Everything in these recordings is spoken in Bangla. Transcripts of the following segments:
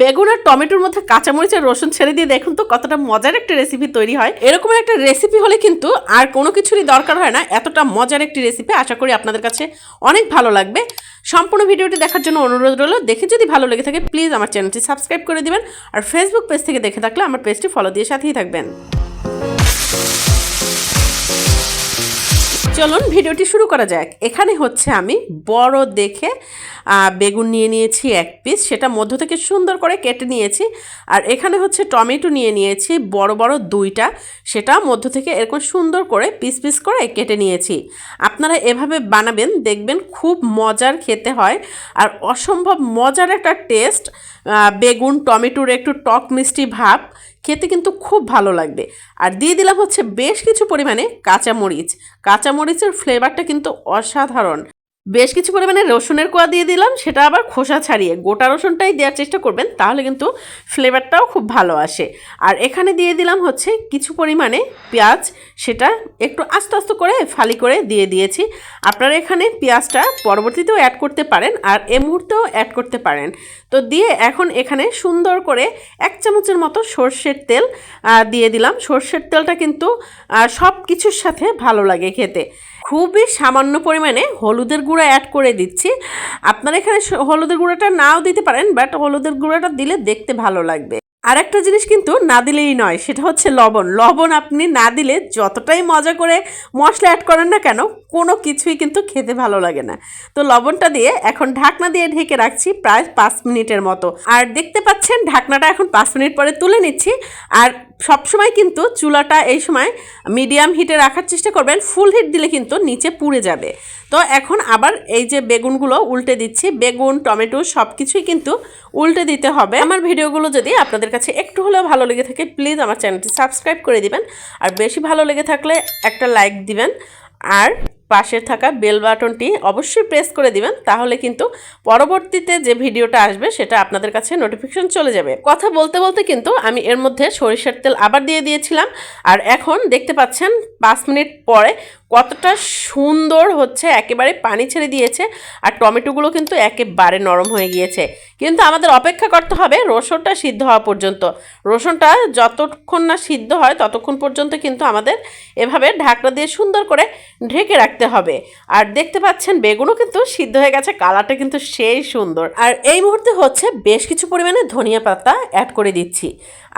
বেগুন আর টমেটোর মধ্যে কাঁচামরিচ আর রসুন ছেড়ে দিয়ে দেখুন তো কতটা মজার একটা রেসিপি তৈরি হয়। এরকম একটা রেসিপি হলে কিন্তু আর কোনো কিছুরই দরকার হয় না। এতটা মজার একটি রেসিপি আশা করি আপনাদের কাছে অনেক ভালো লাগবে। সম্পূর্ণ ভিডিওটি দেখার জন্য অনুরোধ রইল, দেখে যদি ভালো লেগে থাকে প্লিজ আমার চ্যানেলটি সাবস্ক্রাইব করে দিবেন আর ফেসবুক পেজ থেকে দেখে থাকলে আমার পেজটি ফলো দিয়ে সাথেই থাকবেন। চলুন ভিডিওটি শুরু করা যাক। এখানে হচ্ছে আমি বড় দেখে বেগুন নিয়ে নিয়েছি এক পিস সেটা মধ্য থেকে সুন্দর করে কেটে নিয়েছি। আর এখানে হচ্ছে টমেটো নিয়ে নিয়েছি, বড় বড় দুইটা, সেটা মধ্য থেকে এরকম সুন্দর করে পিস পিস করে কেটে নিয়েছি। আপনারা এভাবে বানাবেন, দেখবেন খুব মজার খেতে হয়। আর অসম্ভব মজার একটা টেস্ট বেগুন, টমেটোর একটু টক মিষ্টি ভাব, খেতে কিন্তু খুব ভালো লাগবে। আর দিয়ে দিলাম হচ্ছে বেশ কিছু পরিমাণে কাঁচামরিচ কাঁচামরিচের ফ্লেভারটা কিন্তু অসাধারণ। বেশ কিছু পরিমাণে রসুনের কোয়া দিয়ে দিলাম, সেটা আবার খোসা ছাড়িয়ে গোটা রসুনটাই দেওয়ার চেষ্টা করবেন, তাহলে কিন্তু ফ্লেভারটাও খুব ভালো আসে। আর এখানে দিয়ে দিলাম হচ্ছে কিছু পরিমাণে পেঁয়াজ, সেটা একটু আস্তে আস্তে করে ফালি করে দিয়ে দিয়েছি। আপনারা এখানে পেঁয়াজটা পরবর্তীতেও অ্যাড করতে পারেন আর এ মুহূর্তেও অ্যাড করতে পারেন। তো দিয়ে এখন এখানে সুন্দর করে এক চামচের মতো সর্ষের তেল দিয়ে দিলাম। সর্ষের তেলটা কিন্তু সব কিছুর সাথে ভালো লাগে খেতে। খুবই সামান্য পরিমাণে হলুদের গুঁড়া অ্যাড করে দিচ্ছি। আপনারা এখানে হলুদের গুঁড়াটা নাও দিতে পারেন বাট হলুদের গুঁড়াটা দিলে দেখতে ভালো লাগবে। আর একটা জিনিস কিন্তু না দিলেই নয়, সেটা হচ্ছে লবণ। লবণ আপনি না দিলে যতটাই মজা করে মশলা অ্যাড করেন না কেন, কোনো কিছুই কিন্তু খেতে ভালো লাগে না। তো লবণটা দিয়ে এখন ঢাকনা দিয়ে ঢেকে রাখছি প্রায় পাঁচ মিনিটের মতো। আর দেখতে পাচ্ছেন, ঢাকনাটা এখন পাঁচ মিনিট পরে তুলে নিচ্ছি। আর সবসময় কিন্তু চুলাটা এই সময় মিডিয়াম হিটে রাখার চেষ্টা করবেন ফুল হিট দিলে কিন্তু নিচে পুড়ে যাবে। তো এখন আবার এই যে বেগুনগুলো উল্টে দিচ্ছি, বেগুন, টমেটো সব কিছুই কিন্তু উল্টে দিতে হবে। আমার ভিডিওগুলো যদি আপনাদের কাছে একটু হলেও ভালো লেগে থাকে প্লিজ আমার চ্যানেলটি সাবস্ক্রাইব করে দিবেন। আর বেশি ভালো লেগে থাকলে একটা লাইক দিবেন। আর পাশে থাকা বেল বাটনটি অবশ্যই প্রেস করে দিবেন, তাহলে কিন্তু পরবর্তীতে যে ভিডিওটা আসবে, সেটা আপনাদের কাছে নোটিফিকেশন চলে যাবে। কথা বলতে বলতে কিন্তু আমি এর মধ্যে সরিষার তেল আবার দিয়ে দিয়েছিলাম। আর এখন দেখতে পাচ্ছেন, পাঁচ মিনিট পরে কতটা সুন্দর হচ্ছে, একেবারে পানি ছেড়ে দিয়েছে, আর টমেটোগুলো কিন্তু একেবারে নরম হয়ে গিয়েছে। কিন্তু আমাদের অপেক্ষা করতে হবে রসুনটা সিদ্ধ হওয়া পর্যন্ত। রসুনটা যতক্ষণ না সিদ্ধ হয়, ততক্ষণ পর্যন্ত কিন্তু আমাদের এভাবে ঢাকনা দিয়ে সুন্দর করে ঢেকে রাখতে হবে। আর দেখতে পাচ্ছেন, বেগুনও কিন্তু সিদ্ধ হয়ে গেছে, কালারটা কিন্তু সেই সুন্দর। আর এই মুহূর্তে হচ্ছে বেশ কিছু পরিমাণে ধনিয়া পাতা অ্যাড করে দিচ্ছি।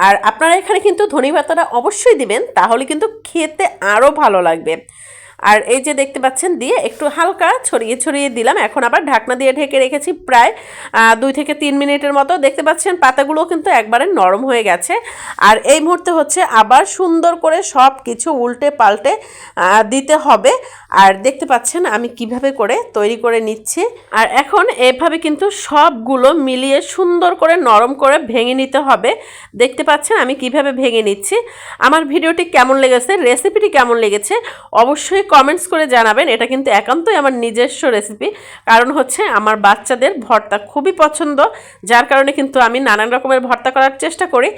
আর আপনারা এখানে কিন্তু ধনিয়া পাতাটা অবশ্যই দিবেন, তাহলে কিন্তু খেতে আরও ভালো লাগবে। আর এই যে দেখতে পাচ্ছেন দিয়ে একটু হালকা ছড়িয়ে ছড়িয়ে দিলাম। এখন আবার ঢাকনা দিয়ে ঢেকে রেখেছি প্রায় দুই থেকে তিন মিনিটের মতো। দেখতে পাচ্ছেন পাতাগুলো কিন্তু একবারে নরম হয়ে গেছে। আর এই মুহূর্তে হচ্ছে আবার সুন্দর করে সব কিছু উল্টে পাল্টে দিতে হবে। আর দেখতে পাচ্ছেন আমি কীভাবে করে তৈরি করে নিচ্ছি। আর এখন এভাবে কিন্তু সবগুলো মিলিয়ে সুন্দর করে নরম করে ভেঙে নিতে হবে। দেখতে পাচ্ছেন আমি কীভাবে ভেঙে নিচ্ছি। আমার ভিডিওটি কেমন লেগেছে, রেসিপিটি কেমন লেগেছে, অবশ্যই কমেন্টস করে জানাবেন, এটা কিন্তু একান্তই আমার নিজস্ব রেসিপি কারণ হচ্ছে আমার বাচ্চাদের ভর্তা খুবই পছন্দ, যার কারণে কিন্তু আমি নানান রকমের ভর্তা করার চেষ্টা করি।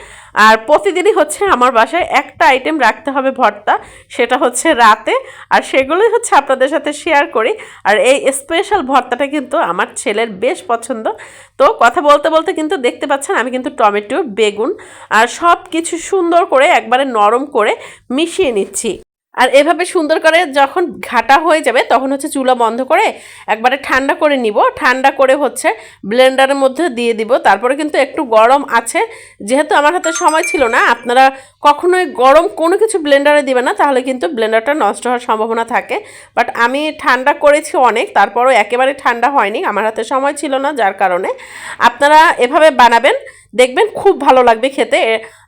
আর প্রতিদিনই হচ্ছে আমার বাসায় একটা আইটেম রাখতে হবে ভর্তা, সেটা হচ্ছে রাতে। আর সেগুলোই হচ্ছে আপনাদের সাথে শেয়ার করি। আর এই স্পেশাল ভর্তাটা কিন্তু আমার ছেলের বেশ পছন্দ। তো কথা বলতে বলতে কিন্তু দেখতে পাচ্ছেন আমি কিন্তু টমেটো, বেগুন আর সব কিছু সুন্দর করে একবারে নরম করে মিশিয়ে নিচ্ছি। আর এভাবে সুন্দর করে যখন ঘাটা হয়ে যাবে, তখন হচ্ছে চুলা বন্ধ করে একবারে ঠান্ডা করে নিব। ঠান্ডা করে হচ্ছে ব্লেন্ডারের মধ্যে দিয়ে দিব। তারপরে কিন্তু একটু গরম আছে। যেহেতু আমার হাতে সময় ছিল না, আপনারা কখনোই গরম কোনো কিছু ব্লেন্ডারে দিবে না, তাহলে কিন্তু ব্লেন্ডারটা নষ্ট হওয়ার সম্ভাবনা থাকে। বাট আমি ঠান্ডা করেছি অনেক, তারপরও একেবারে ঠান্ডা হয়নি, আমার হাতে সময় ছিল না যার কারণে। আপনারা এভাবে বানাবেন দেখবেন খুব ভালো লাগবে খেতে।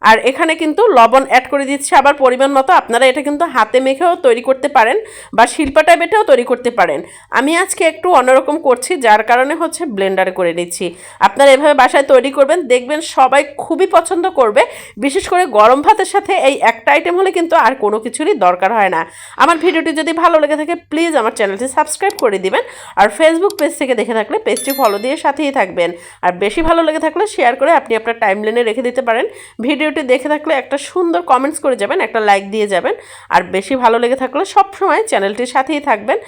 আর এখানে কিন্তু লবণ অ্যাড করে দিচ্ছে। আবার পরিমাণ মতো আপনারা এটা কিন্তু হাতে মেখেও তৈরি করতে পারেন বা শিল্পাটায় বেটেও তৈরি করতে পারেন। আমি আজকে একটু অন্যরকম করছি, যার কারণে হচ্ছে ব্লেন্ডারে করে নিচ্ছি। আপনারা এভাবে বাসায় তৈরি করবেন, দেখবেন সবাই খুবই পছন্দ করবে। বিশেষ করে গরম ভাতের সাথে এই একটা আইটেম হলে কিন্তু আর কোনো কিছুরই দরকার হয় না। আমার ভিডিওটি যদি ভালো লেগে থাকে প্লিজ আমার চ্যানেলটি সাবস্ক্রাইব করে দিবেন। আর ফেসবুক পেজ থেকে দেখে থাকলে পেজটি ফলো দিয়ে সাথেই থাকবেন। আর বেশি ভালো লেগে থাকলে শেয়ার করে আপনি আপনার টাইম লেনে রেখে দিতে পারেন। ভিডিওটি দেখে থাকলে একটা সুন্দর কমেন্টস করে যাবেন, একটা লাইক দিয়ে যাবেন। আর বেশি ভালো লেগে থাকলে সবসময় চ্যানেলটির সাথেই থাকবেন।